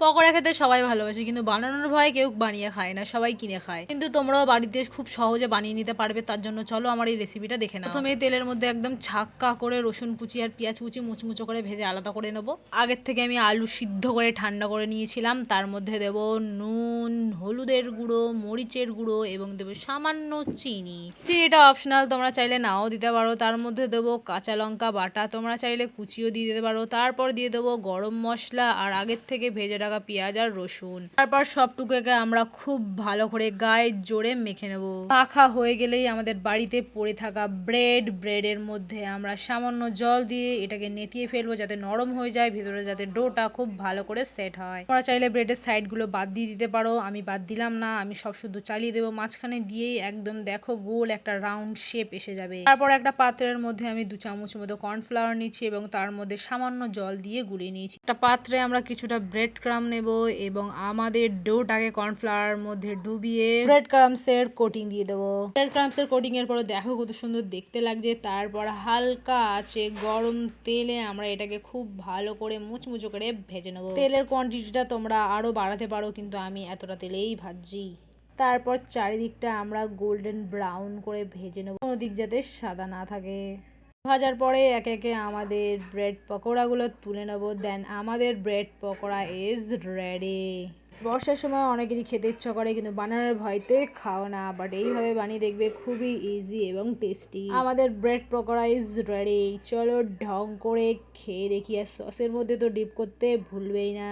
পকোড়া খেতে সবাই ভালোবাসে, কিন্তু বানানোর ভয়ে কেউ বানিয়ে খায় না, সবাই কিনে খায়। কিন্তু তোমরাও বাড়িতে খুব সহজে বানিয়ে নিতে পারবে, তার জন্য চলো আমার এই রেসিপিটা দেখে নাও। প্রথমে তেলের মধ্যে একদম ছাক্কা করে রসুন কুচি আর পেঁয়াজ কুচি মুচমুচো করে ভেজে আলাদা করে নেব। আগের থেকে আমি আলু সিদ্ধ করে ঠান্ডা করে নিয়েছিলাম, তার মধ্যে দেব নুন, হলুদের গুঁড়ো, মরিচের গুঁড়ো এবং দেবো সামান্য চিনি। চিনিটা অপশনাল তোমরা চাইলে নাও দিতে পারো, তার মধ্যে দেবো কাঁচা লঙ্কা বাটা, তোমরা চাইলে কুচিও দিয়ে দিতে পারো, তারপর দিয়ে দেবো গরম মশলা, আর আগের থেকে ভেজে রাখা পেঁয়াজ আর রসুন। তারপর সবটুকুকে আমরা খুব ভালো করে গায়ে জোরে মেখে নেব। মাখা হয়ে গেলেই আমাদের বাড়িতে পড়ে থাকা ব্রেড, ব্রেডের মধ্যে আমরা সামান্য জল দিয়ে এটাকে নেতিয়ে ফেলব যাতে নরম হয়ে যায়, ভিতরে যাতে ডোটা খুব ভালো করে সেট হয়। তোমরা চাইলে ব্রেডের সাইডগুলো বাদ দিয়ে দিতে পারো, আমি বাদ দিলাম না, আমি সব শুধু চালিয়ে দেবো। মাঝখানে দিয়েই একদম দেখো গোল একটা রাউন্ড শেপ এসে যাবে। তারপর একটা পাত্রের মধ্যে আমি দু চামচ মতো কর্নফ্লাওয়ার নিচ্ছি এবং তার মধ্যে সামান্য জল দিয়ে গুলিয়ে নিয়েছি। একটা পাত্রে আমরা কিছুটা ব্রেড ক্রাম নেব এবং আমাদের ডোটাকে কর্নফ্লাওয়ার মধ্যে ডুবিয়ে ব্রেড ক্রামসের কোটিং দিয়ে দেবো। ব্রেড ক্রামসের কোটিং এর পরে দেখো কত সুন্দর দেখতে লাগছে। তারপর হালকা আছে গরম তেলে আমরা এটাকে খুব ভালো করে মুচমুচো করে ভেজে নেব। তেলের কোয়ান্টিটিটা তোমরা আরও বাড়াতে পারো, কিন্তু আমি এতটা তেলেই ভাজছি। তারপর চারিদিকটা আমরা গোল্ডেন ব্রাউন করে ভেজে নেব। কোনো দিক যাতে সাদা না থাকে। ভাজার পরে একে একে আমাদের ব্রেড পকোড়াগুলো তুলে নেব। দেন আমাদের ব্রেড পকোড়া ইজ রেডি বর্ষার সময় অনেকেরই খেতে ইচ্ছা করে, কিন্তু বানানোর ভয়তে খাও না বাট এইভাবে বানিয়ে দেখবে খুবই ইজি এবং টেস্টি আমাদের ব্রেড পকোড়া ইজ রেডি চলো ঢং করে খেয়ে দেখি, আর সসের মধ্যে তো ডিপ করতে ভুলবেই না।